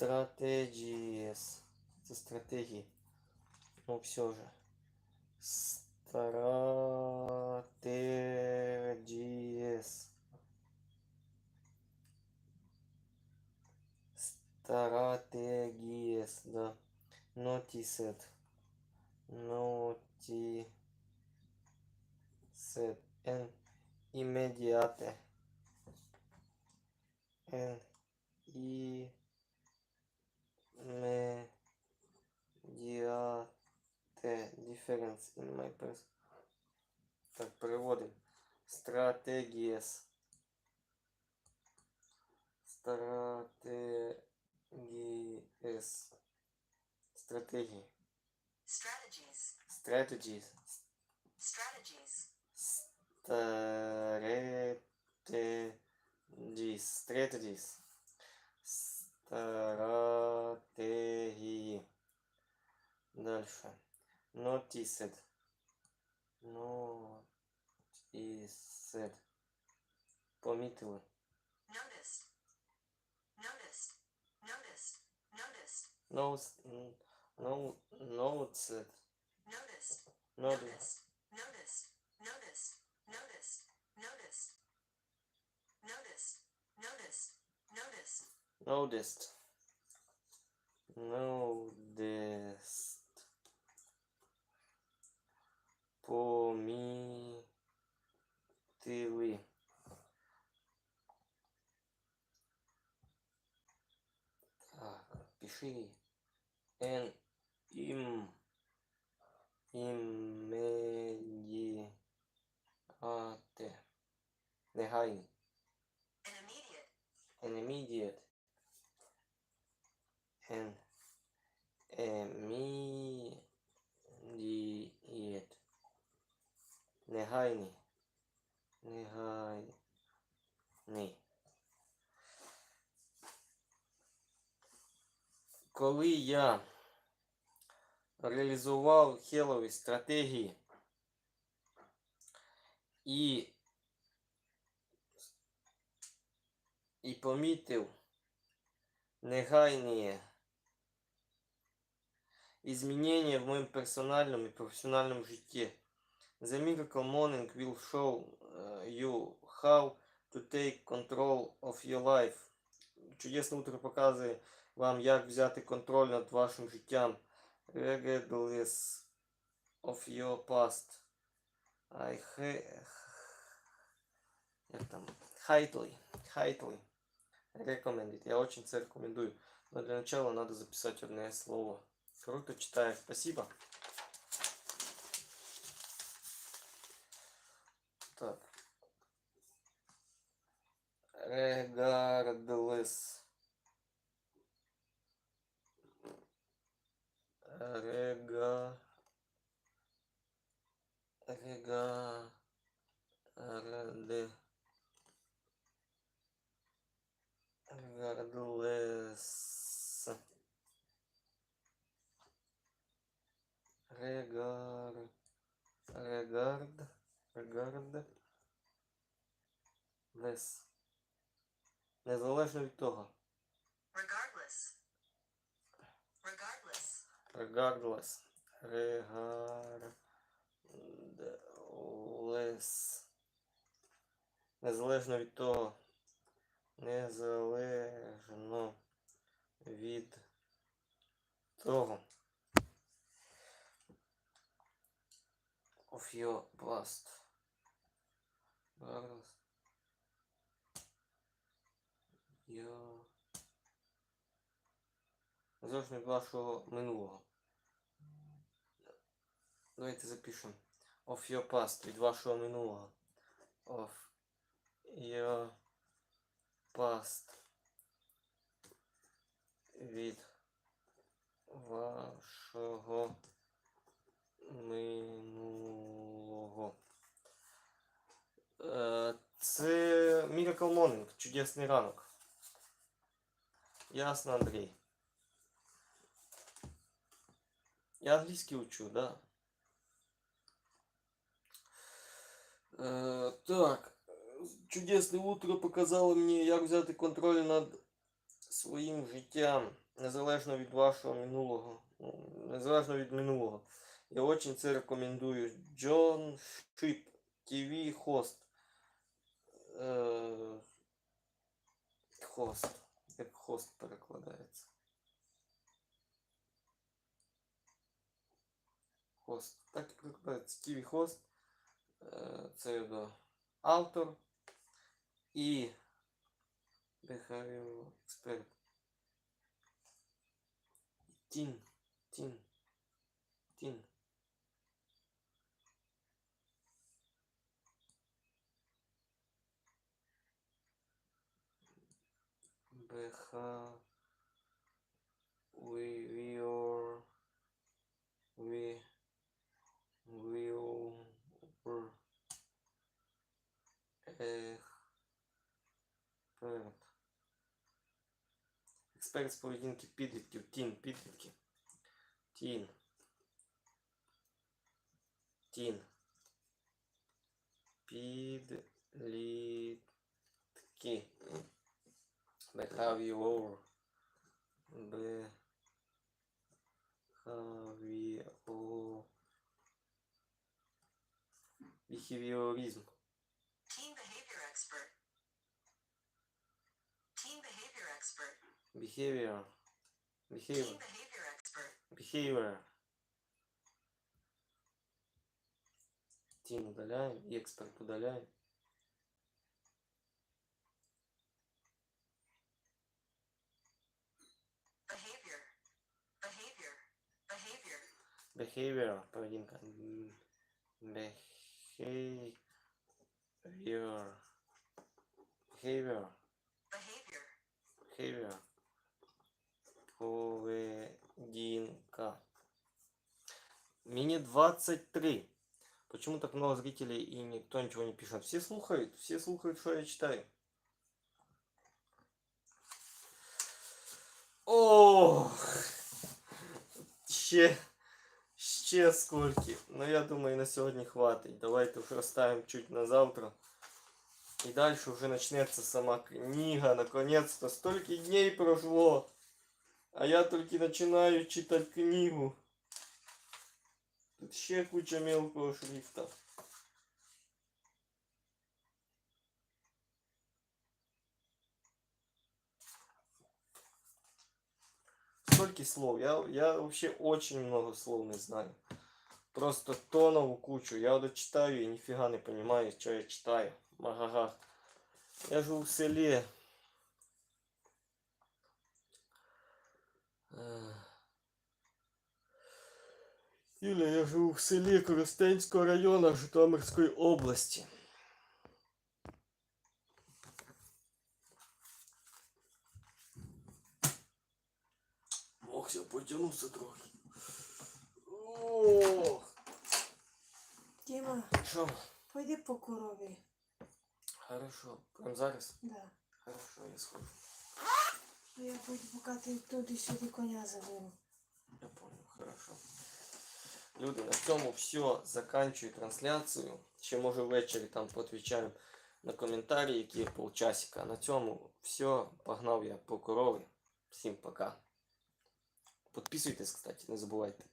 стратегии, Це стратегії. Ну, все вже. стратегии, стратегии, да. Нотисет. Нотисет. Н. Імедіате. Н. и the difference in my press. Так, переводим. Strategies. Strategies. Strategies. Strategies. Strategies. Дальше. Noticed. Noticed. Помітили. Noticed. Noticed. Noticed. Noticed. Notes, no, noticed. Noticed. Noticed. Noticed. Noticed. Noticed. Noticed. Noticed. Noticed. Noticed. Noticed. Noticed. Comitê. Ah, пиши N Негайний. Негайний. Коли я реалізував хелові стратегії і, і помітив негайні изменения в моем персональном и профессиональном житті. The Miracle Morning will show uh, you how to take control of your life. Чудесне утро показує вам, як взяти контроль над вашим життям. Regardless of your past. I як там? Highly, highly recommended. Я очень це рекомендую. Но для начала надо записать одно слово. Круто читаю. Спасибо. regardless rega. Rega. Rega regardless regard regard. Regard less Незалежно від того. Regardless. Regardless. Regardless. Regardless. Незалежно від того. Незалежно від того. Of your past. Regardless. Your... Незалежно від вашого минулого. Давайте запишемо. Of your past від вашого минулого. Of your past від вашого минулого. Е, Це Miracle Morning, чудесний ранок. Ясно, Андрій. Я английский учу, да. Э, так, чудесне утро показало мені, як взяти контроль над своїм життям. незалежно від вашого минулого, ну, незалежно від минулого. Я очень це рекомендую. Джон Шип, ТВ хост. Е, хост. Як хост перекладається. Хост. Так і перекладається. ТВ хост. Е, Це його автор і behavioral expert. Тін. Тін. Тін. Беха. We will. We will. Експерт. Експерт з поведінки підлітків. Тін. Підлітки. Тін. Тін. Підлітки. Behavior. Behavior. Behaviorism. Teen behavior expert. Teen behavior expert. Behavior. Behavior. Teen behavior expert. Behavior. Тим удаляем, эксперт удаляем. Behavior, поведінка. М, Behavior. Behavior. Behavior. Behavior. Поведінка. Мне 23. Почему так много зрителей и никто ничего не пишет? Все слухают, все слухают, что я читаю. Ох! Ще, ще скільки. Ну я думаю, на сьогодні хватить. Давайте вже оставим чуть на завтра. И дальше уже начнется сама книга. Наконец-то столько дней прошло. А я только начинаю читать книгу. Тут ще куча мелкого шрифта. Столько слов. Я, я вообще очень много слов не знаю. Просто тонову кучу. Я вот читаю и нифига не понимаю, что я читаю. Магага. Я живу в селе. Юля, я живу в селі Коростенського району Житомирської області. Ох, я потягнувся трохи. Ох, Діма, що? пойди по корові. Хорошо. Прям зараз? Да. Хорошо, я схожу. А я потім поки ти туди сюди коня заберу. Я понял, хорошо. Люди, на цьому все. Заканчую трансляцію. Ще може ввечері там поотвічаємо на коментарі, які полчасика. На цьому все. Погнав я по корови. Всім пока. Підписуйтесь, кстати, не забувайте.